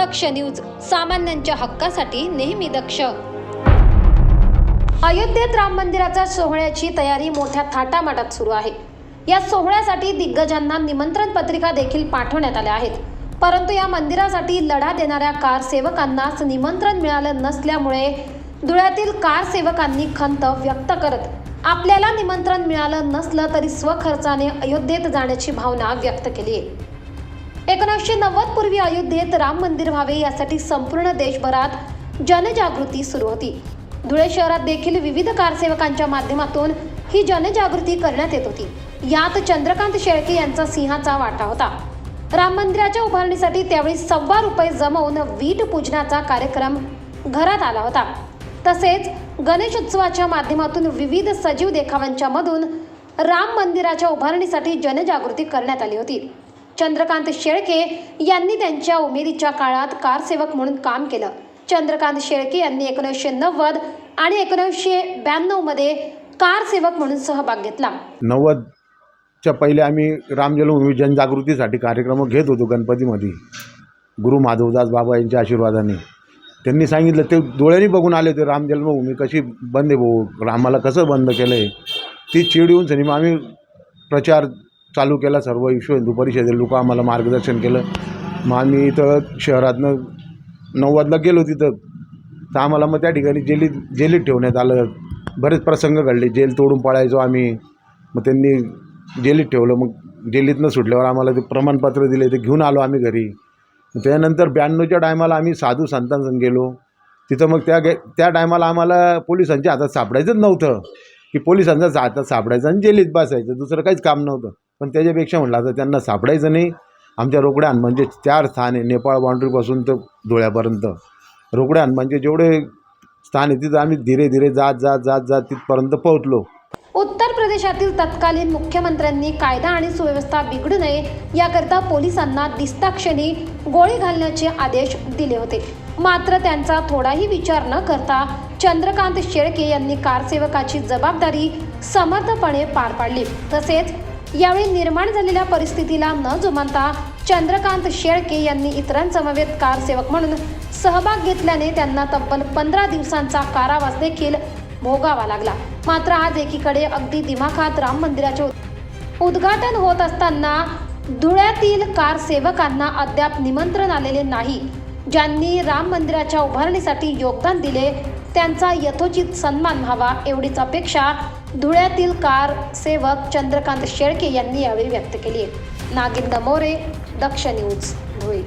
दक्ष news सामान्यांच्या हक्कासाठी नेहमी दक्ष. अयोध्येत राम मंदिराच्या सोहळ्याची तयारी मोठ्या थाटामाटात सुरू आहे. या सोहळ्यासाठी दिग्गजांना निमंत्रण पत्रिका देखील पाठवण्यात आल्या आहेत. परंतु या मंदिरासाठी लढा देणाऱ्या कार सेवकांनाच निमंत्रण मिळालं नसल्यामुळे धुळ्यातील कार सेवकांनी खंत व्यक्त करत आपल्याला निमंत्रण मिळालं नसलं तरी स्वखर्चाने अयोध्येत जाण्याची भावना व्यक्त केली आहे. एकोणीसशे नव्वद पूर्वी अयोध्येत राम मंदिर व्हावे यासाठी संपूर्ण देशभरात जनजागृती सुरू होती. धुळे शहरात देखील विविध कारसेवकांच्या माध्यमातून ही जनजागृती करण्यात येत होती. यात चंद्रकांत शेळके यांचा सिंहाचा वाटा होता. राम मंदिराच्या उभारणीसाठी त्यावेळी सव्वा रुपये जमवून वीट पूजनाचा कार्यक्रम घरात आला होता. तसेच गणेश उत्सवाच्या माध्यमातून विविध सजीव देखाव्यांच्या मधून राम मंदिराच्या उभारणीसाठी जनजागृती करण्यात आली होती. चंद्रकांत शेळके यांनी त्यांच्या उमेदीच्या काळात कारसेवक म्हणून काम केलं. चंद्रकांत शेळके यांनी एकोणीसशे नव्वद आणि एकोणीसशे ब्याण्णवमध्ये कारसेवक म्हणून सहभाग घेतला. नव्वदच्या पहिले आम्ही रामजन्मभूमी जनजागृतीसाठी कार्यक्रम घेत होतो गणपतीमध्ये. गुरु माधवदास बाबा यांच्या आशीर्वादाने. त्यांनी सांगितलं ते डोळ्यांनी बघून आले होते राम जन्मभूमी कशी बंद आहे भाऊ? रामाला कसं बंद केलं आहे ती चिड येऊन सिनेमा आम्ही प्रचार चालू केला सर्व विश्व हिंदू परिषदेला लोक आम्हाला मार्गदर्शन केलं. मग आम्ही इथं शहरातनं नव्वदला गेलो तिथं. तर आम्हाला मग त्या ठिकाणी जेलीत जेलीत ठेवण्यात आलं. बरेच प्रसंग घडले. जेल तोडून पळायचो आम्ही. मग त्यांनी जेलीत ठेवलं. मग जेलीतनं सुटल्यावर आम्हाला ते प्रमाणपत्र दिले. ते घेऊन आलो आम्ही घरी. त्यानंतर ब्याण्णवच्या टायमाला आम्ही साधू संतांसंग गेलो. तिथं मग त्या गे त्या टायमाला आम्हाला पोलिसांच्या हातात सापडायचंच नव्हतं. की पोलिसांच्या हातात सापडायचं आणि जेलीत बसायचं. दुसरं काहीच काम नव्हतं. पण त्याच्यापेक्षा म्हटलं आता त्यांना सापडायचं नाही. आमच्या रोकड्या हनुमानचे म्हणजे चार स्थान आहे नेपाळ बाउंड्रीपासून तर धुळ्यापर्यंत. रोकड्या हनुमानचे म्हणजे जेवढे स्थान आहे तिथं आम्ही धीरे धीरे जात जात जात जात तिथपर्यंत पोहोचलो. उत्तर प्रदेशातील तत्कालीन मुख्यमंत्र्यांनी कायदा आणि सुव्यवस्था बिघडू नये याकरता पोलिसांना दिसताक्षणी गोळी घालण्याचे आदेश दिले होते. मात्र त्यांचा थोडाही विचार न करता चंद्रकांत शेळके यांनी कारसेवकाची जबाबदारी समर्थपणे पार पाडली. तसेच यावेळी निर्माण झालेल्या परिस्थितीला न जुमानता चंद्रकांत शेळके यांनी इतरांसमवेत कारसेवक म्हणून सहभाग घेतल्याने त्यांना तब्बल पंधरा दिवसांचा कारावास देखील भोगावा लागला. मात्र आज एकीकडे अगदी दिमाखात राम मंदिराचे उद्घाटन होत असताना धुळ्यातील कार सेवकांना अद्याप निमंत्रण आलेले नाही. ज्यांनी राम मंदिराच्या उभारणीसाठी योगदान दिले त्यांचा यथोचित सन्मान व्हावा एवढीच अपेक्षा धुळ्यातील कार सेवक चंद्रकांत शेळके यांनी यावेळी व्यक्त केली आहे. नागिंद मोरे दक्ष न्यूज धुळे.